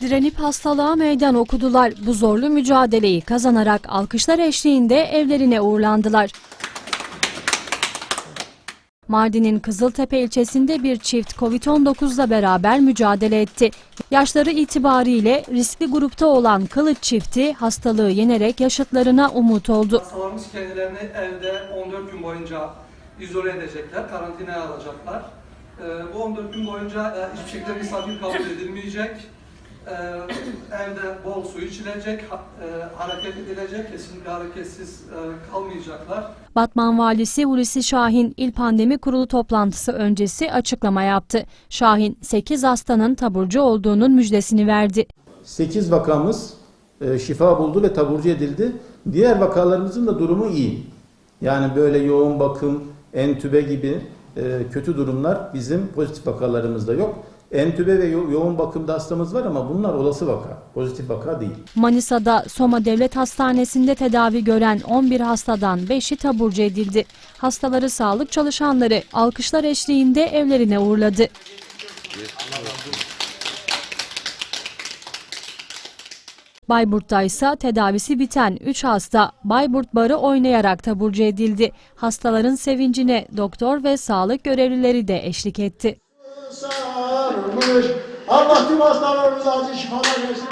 Direnip hastalığa meydan okudular. Bu zorlu mücadeleyi kazanarak alkışlar eşliğinde evlerine uğurlandılar. Mardin'in Kızıltepe ilçesinde bir çift Covid-19'la beraber mücadele etti. Yaşları itibariyle riskli grupta olan Kılıç çifti hastalığı yenerek yaşıtlarına umut oldu. Hastalarımız kendilerini evde 14 gün boyunca izole edecekler, karantinaya alacaklar. Ee, bu 14 gün boyunca e, hiçbir şekilde misafir kabul edilmeyecek. Ee, evde bol su içilecek, e, hareket edilecek, kesinlikle hareketsiz e, kalmayacaklar. Batman valisi Hulusi Şahin il pandemi kurulu toplantısı öncesi açıklama yaptı. Şahin 8 hastanın taburcu olduğunun müjdesini verdi. 8 vakamız e, şifa buldu ve taburcu edildi. Diğer vakalarımızın da durumu iyi. Yani böyle yoğun bakım, entübe gibi e, kötü durumlar bizim pozitif vakalarımızda yok. Entübe ve yo- yoğun bakımda hastamız var ama bunlar olası vaka, pozitif vaka değil. Manisa'da Soma Devlet Hastanesi'nde tedavi gören 11 hastadan 5'i taburcu edildi. Hastaları sağlık çalışanları alkışlar eşliğinde evlerine uğurladı. Bayburt'ta ise tedavisi biten 3 hasta Bayburt Barı oynayarak taburcu edildi. Hastaların sevincine doktor ve sağlık görevlileri de eşlik etti. Sarmış. Allah tüm hastalarımıza acil şifalar versin.